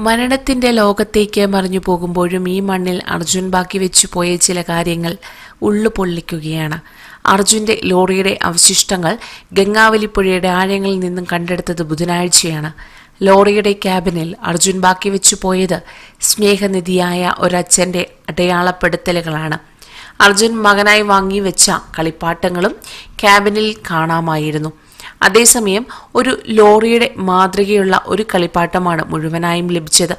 മരണത്തിന്റെ ലോകത്തേക്ക് മറിഞ്ഞു പോകുമ്പോഴും ഈ മണ്ണിൽ അർജുൻ ബാക്കി വെച്ചു പോയ ചില കാര്യങ്ങൾ ഉള്ളു പൊള്ളിക്കുകയാണ്. അർജുന്റെ ലോറിയുടെ അവശിഷ്ടങ്ങൾ ഗംഗാവലിപ്പുഴയുടെ ആഴങ്ങളിൽ നിന്നും കണ്ടെടുത്തത് ബുധനാഴ്ചയാണ്. ലോറിയുടെ ക്യാബിനിൽ അർജുൻ ബാക്കി വെച്ചു പോയത് സ്നേഹനിധിയായ ഒരച്ഛന്റെ അടയാളപ്പെടുത്തലുകളാണ്. അർജുൻ മകനായി വാങ്ങി വെച്ച കളിപ്പാട്ടങ്ങളും ക്യാബിനിൽ കാണാമായിരുന്നു. അതേസമയം ഒരു ലോറിയുടെ മാതൃകയുള്ള ഒരു കളിപ്പാട്ടമാണ് മുഴുവനായും ലഭിച്ചത്.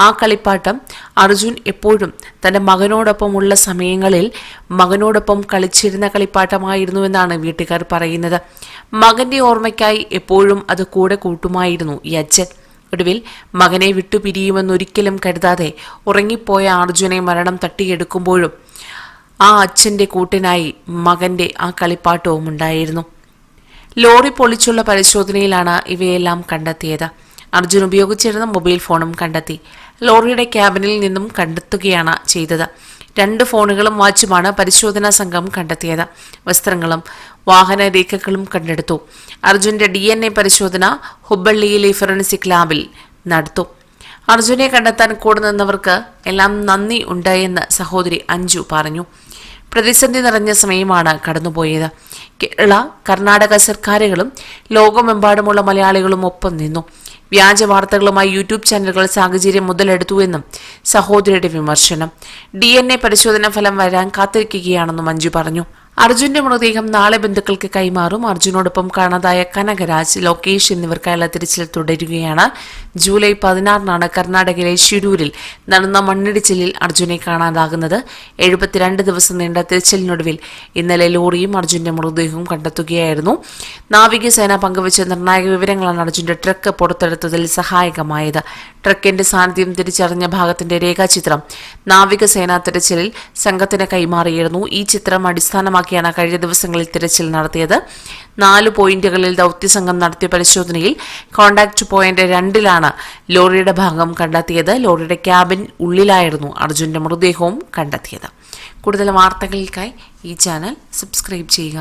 ആ കളിപ്പാട്ടം അർജുൻ എപ്പോഴും തന്റെ മകനോടൊപ്പമുള്ള സമയങ്ങളിൽ മകനോടൊപ്പം കളിച്ചിരുന്ന കളിപ്പാട്ടമായിരുന്നുവെന്നാണ് വീട്ടുകാർ പറയുന്നത്. മകന്റെ ഓർമ്മയ്ക്കായി എപ്പോഴും അത് കൂടെ കൂട്ടുമായിരുന്നു ഈ അച്ഛൻ. ഒടുവിൽ മകനെ വിട്ടുപിരിയുമെന്നൊരിക്കലും കരുതാതെ ഉറങ്ങിപ്പോയ അർജുനെ മരണം തട്ടിയെടുക്കുമ്പോഴും ആ അച്ഛന്റെ കൂട്ടിനായി മകന്റെ ആ കളിപ്പാട്ടവും ഉണ്ടായിരുന്നു ലോറി പൊളിച്ചുള്ള പരിശോധനയിലാണ് ഇവയെല്ലാം കണ്ടെത്തിയത്. അർജുൻ ഉപയോഗിച്ചിരുന്ന മൊബൈൽ ഫോണും കണ്ടെത്തി. ലോറിയുടെ ക്യാബിനിൽ നിന്നും കണ്ടെത്തുകയാണ് ചെയ്തത്. രണ്ട് ഫോണുകളും വാച്ചുമാണ് പരിശോധനാ സംഘം കണ്ടെത്തിയത്. വസ്ത്രങ്ങളും വാഹന രേഖകളും കണ്ടെടുത്തു. അർജുന്റെ ഡി എൻ എ പരിശോധന ഹുബള്ളിയിലെ ഫൊറൻസിക് ലാബിൽ നടത്തു. അർജുനെ കണ്ടെത്താൻ കൂടെ നിന്നവർക്ക് എല്ലാം നന്ദി ഉണ്ടായെന്ന് സഹോദരി അഞ്ജു പറഞ്ഞു. പ്രതിസന്ധി നിറഞ്ഞ സമയമാണ് കടന്നുപോയത്. കേരള കർണാടക സർക്കാരുകളും ലോകമെമ്പാടുമുള്ള മലയാളികളും ഒപ്പം നിന്നു. വ്യാജ വാർത്തകളുമായി യൂട്യൂബ് ചാനലുകൾ സാഹചര്യം മുതലെടുത്തുവെന്നും സഹോദരിയുടെ വിമർശനം. ഡി പരിശോധനാ ഫലം വരാൻ കാത്തിരിക്കുകയാണെന്നും മഞ്ജു പറഞ്ഞു. അർജുന്റെ മൃതദേഹം നാളെ ബന്ധുക്കൾക്ക് കൈമാറും. അർജുനോടൊപ്പം കാണാതായ കനകരാജ് ലോകേഷ് എന്നിവർക്കായുള്ള തിരച്ചിൽ തുടരുകയാണ്. ജൂലൈ പതിനാറിനാണ് കർണാടകയിലെ ഷിരൂരിൽ നടന്ന മണ്ണിടിച്ചിലിൽ അർജുനെ കാണാതാകുന്നത്. എഴുപത്തിരണ്ട് ദിവസം നീണ്ട തിരച്ചിലിനൊടുവിൽ ഇന്നലെ ലോറിയും അർജുന്റെ മൃതദേഹവും കണ്ടെത്തുകയായിരുന്നു. നാവികസേന പങ്കുവച്ച നിർണായക വിവരങ്ങളാണ് അർജുന്റെ ട്രക്ക് പുറത്തെടുത്തതിൽ സഹായകമായത്. ട്രക്കിന്റെ സാന്നിധ്യം തിരിച്ചറിഞ്ഞ ഭാഗത്തിന്റെ രേഖാചിത്രം നാവികസേന തിരച്ചിലിൽ സംഘത്തിന് കൈമാറിയിരുന്നു. ഈ ചിത്രം ലക്ഷ്യമാക്കിയാണ് കഴിഞ്ഞ ദിവസങ്ങളിൽ തിരച്ചിൽ നടത്തിയത്. നാല് പോയിന്റുകളിൽ ദൗത്യസംഘം നടത്തിയ പരിശോധനയിൽ കോണ്ടാക്ട് പോയിന്റ് രണ്ടിലാണ് ലോറിയുടെ ഭാഗം കണ്ടെത്തിയത്. ലോറിയുടെ ക്യാബിൻ ഉള്ളിലായിരുന്നു അർജുന്റെ മൃതദേഹവും കണ്ടെത്തിയത്. കൂടുതൽ വാർത്തകൾക്കായി ഈ ചാനൽ സബ്സ്ക്രൈബ് ചെയ്യുക.